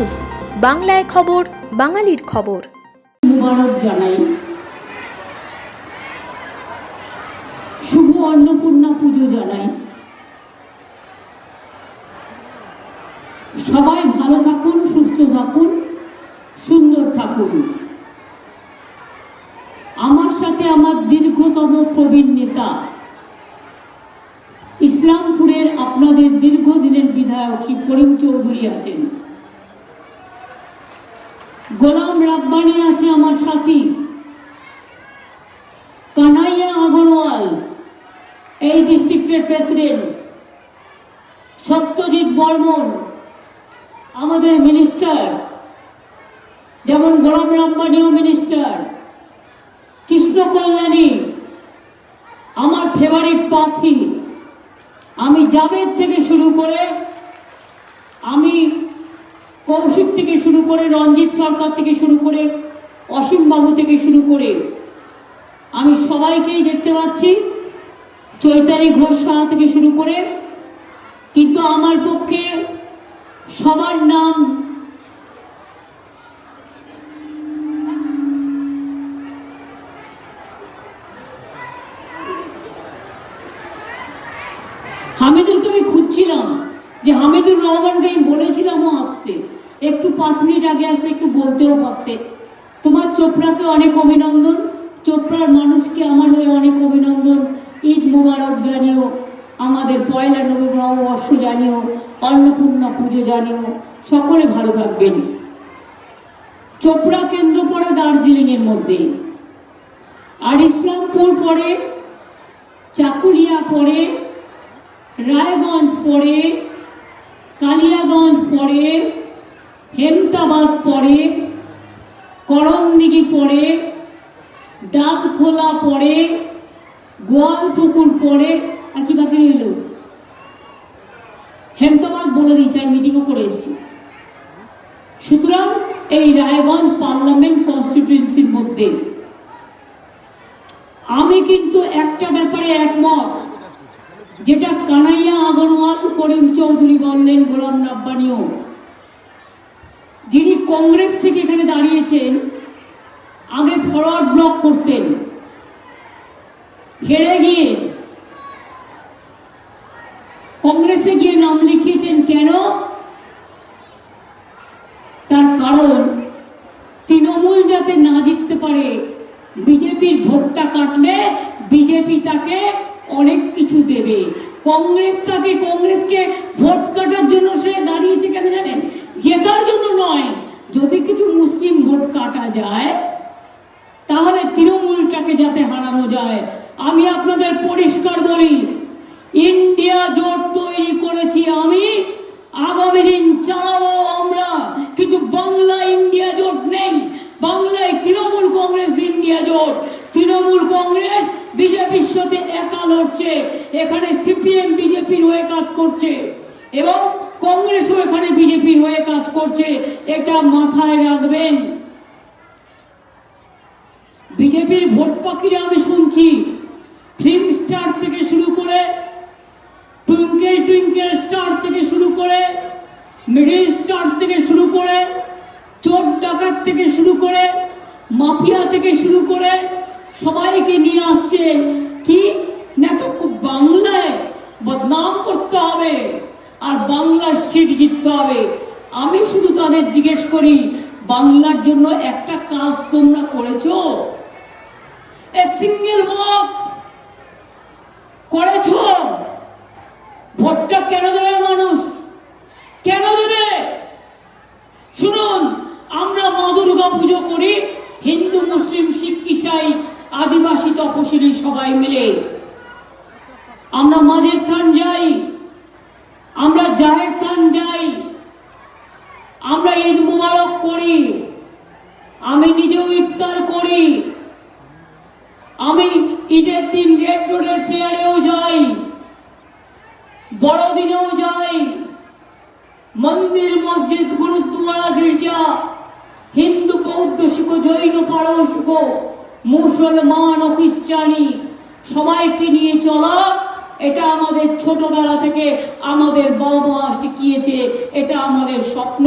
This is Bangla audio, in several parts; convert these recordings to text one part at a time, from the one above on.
নিউজ, বাংলায় খবর, বাঙালির খবর। জানাই। শুভ অন্নপূর্ণা পুজো জানাই। সবাই ভালো থাকুন, সুস্থ থাকুন, সুন্দর থাকুন। আমার সাথে আমার দীর্ঘতম প্রবীণ নেতা, ইসলামপুরের আপনাদের দীর্ঘদিনের বিধায়ক শ্রী করিম চৌধুরী আছেন। গোলাম রাব্বানি আছে আমার সাথী। কানাইয়া আগরওয়াল, এই ডিস্ট্রিক্টের প্রেসিডেন্ট সত্যজিৎ বর্মন, আমাদের মিনিস্টার যেমন গোলাম রাব্বানিও মিনিস্টার কৃষ্ণ কল্যাণী আমার ফেভারিট প্রার্থী আমি জাভেদ থেকে শুরু করে আমি কৌশিক থেকে শুরু করে রঞ্জিত সরকার থেকে শুরু করে অসীম বাবু থেকে শুরু করে আমি সবাইকেই দেখতে পাচ্ছি। চৈতালি ঘোষ সাহা থেকে শুরু করে কিন্তু আমার পক্ষে সবার নাম হামিদুলকে আমি খুঁজছিলাম যে হামিদুর রহমানকে আমি বলেছিলামও আসতে। একটু পাঁচ মিনিট আগে আসলে একটু বলতেও পারতে। তোমার চোপড়াকে অনেক অভিনন্দন। চোপড়ার মানুষকে আমার হয়ে অনেক অভিনন্দন। ঈদ মুবারক জানিও। আমাদের পয়লা নবীন নববর্ষ জানিও। অন্নপূর্ণা পুজো জানিও। সকলে ভালো থাকবেন। চোপড়া কেন্দ্র পড়ে দার্জিলিংয়ের মধ্যে। আর ইসলামপুর পড়ে চাকুলিয়া পড়ে, রায়গঞ্জ পড়ে, কালিয়াগঞ্জ পড়ে হেমতাবাদ পড়ে, করণদিঘি পড়ে ডাবখোলা পড়ে, গোয়ালপুকুর পড়ে, আর কি বাকি রইল? হেমতাবাদ বলে দিয়েছি আমি মিটিংও করে এসেছি। সুতরাং এই রায়গঞ্জ পার্লামেন্ট কনস্টিটিউয়েন্সির মধ্যে আমি কিন্তু একটা ব্যাপারে একমত, যেটা কানাইয়া আগরওয়াল, করিম চৌধুরী বললেন, গোলাম রাব্বানিও। যিনি কংগ্রেস থেকে এখানে দাঁড়িয়েছেন, আগে ফরওয়ার্ড ব্লক করতেন। হেরে গিয়ে কংগ্রেসে গিয়ে নাম লিখিয়েছেন কেন? তার কারণ, তৃণমূল যাতে না জিততে পারে, বিজেপির ভোটটা কাটলে বিজেপি তাকে অনেক কিছু দেবে। কংগ্রেস তাকে কংগ্রেসকে ভোট কাটার জন্য সে দাঁড়িয়েছে কেন জানেন জেতার জন্য নয় যদি কিছু মুসলিম ভোট কাটা যায়, তাহলে তৃণমূলটাকে যাতে হারানো যায়। আমি আপনাদের পরিষ্কার বলি, ইন্ডিয়া জোট তৈরি করেছি আমি, আগামী দিন চালাবো আমরা। কিন্তু বাংলা ইন্ডিয়া জোট নেই, বাংলায় তৃণমূল কংগ্রেস ইন্ডিয়া জোট। তৃণমূল কংগ্রেস বিজেপির সাথে একা লড়ছে, এখানে সিপিএম বিজেপির হয়ে কাজ করছে, এবং কংগ্রেসও এখানে বিজেপির হয়ে কাজ করছে। এটা মাথায় রাখবেন। বিজেপির ভোট পাখিরা আমি শুনছি। ফিল্ম স্টার থেকে শুরু করে টুইঙ্কেল টুইঙ্কেল স্টার থেকে শুরু করে মিডিল স্টার থেকে শুরু করে চোর ডাকাত থেকে শুরু করে মাফিয়া থেকে শুরু করে সবাইকে নিয়ে আসছে। কি? না তো বাংলায় বদনাম করতে হবে আর বাংলার সিট জিততে হবে। আমি শুধু তাদের জিজ্ঞেস করি, বাংলার জন্য একটা কাজ তোমরা করেছ? এ সিঙ্গেল ভোট করেছ? ভোটটা কেন দেবে মানুষ? কেন দেবে? শুনুন, আমরা মা দুর্গা পুজো করি, হিন্দু, মুসলিম, শিখ, ইসাই, আদিবাসী, তপশিলি সবাই মিলে। আমরা মাঝের থান যাই, আমরা জাহের থান যাই, আমরা ঈদ মুবারক করি, আমি নিজেও ইফতার করি। আমি ঈদের দিন রেড রোডের প্রেয়ারেও যাই, বড়দিনেও যাই, মন্দির, মসজিদ গুরুদ্বারা গির্জা, হিন্দু, বৌদ্ধ, শিখ, জৈন পারসিক মুসলমান ও খ্রিস্টানি, সবাইকে নিয়ে চলা, এটা আমাদের ছোটবেলা থেকে আমাদের বাবা শিখিয়েছে, এটা আমাদের স্বপ্ন।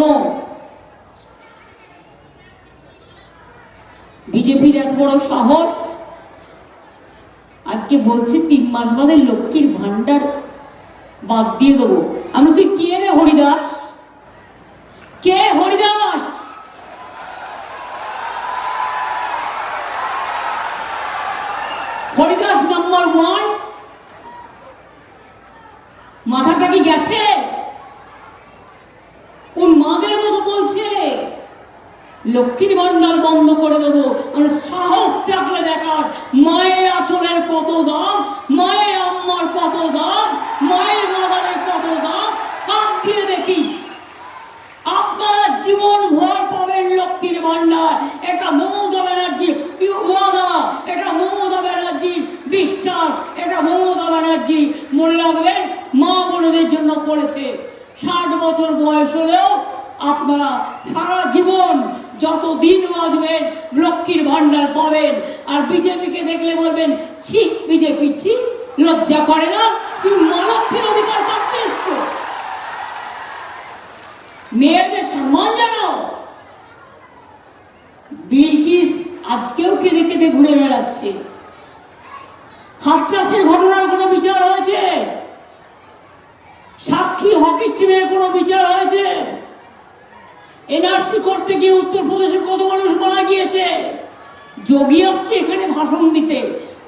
বিজেপির এত বড় সাহস আজকে বলছে তিন মাস বাদে লক্ষ্মীর ভান্ডার বাদ দিয়ে দেবো। আমি বলছি, কে রে হরিদাস? কে হরিদাস? হরিদাস নাম্বার ওয়ান মাথাটা কি গেছে? লক্ষ্মীর ভান্ডার বন্ধ করে দেবো। মানে সাহস থাকলে দেখার, মায়ের আচলের কত দাম, মায়ের আম্মার কত দাম, মায়ের মাদারের কত দাম কাপ দিয়ে দেখিস আপনারা জীবন ভর পাবেন লক্ষ্মীর ভান্ডার। এটা মমতা ব্যানার্জির ওয়াদা, এটা মমতা ব্যানার্জির বিশ্বাস, এটা মমতা ব্যানার্জি মনে রাখবেন, মা বোনদের জন্য করেছে। ষাট বছর বয়স হলেও আপনারা সারা জীবন যত দিন বাঁচবেন ভান্ডার পাবেন আর বিজেপিকে দেখলে বলবেন, ছি, বিজেপি, ছি, লজ্জা করে না, তুই মা অধিকার করতে এসছো মেয়েদের সম্মান জানাও। বিলকিস আজকেও কেঁদে কেঁদে ঘুরে বেড়াচ্ছে। হাতরাসের ঘটনার কোনো বিচার হয়েছে? সাক্ষী হকি টিমের কোনো বিচার হয়েছে? এনআরসি করতে গিয়ে উত্তরপ্রদেশের কত মানুষ মারা গিয়েছে? যোগী আসছে এখানে ভাষণ দিতে।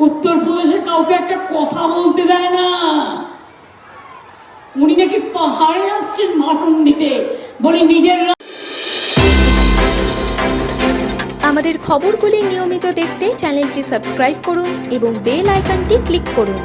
উত্তরপ্রদেশের কাউকে একটা কথা বলতে দেয় না। উনি নাকি পাহাড়ে আসছেন ভাষণ দিতে। বলে, নিজের আমাদের খবরগুলি নিয়মিত দেখতে চ্যানেলটি সাবস্ক্রাইব করুন এবং বেল আইকনটি ক্লিক করুন।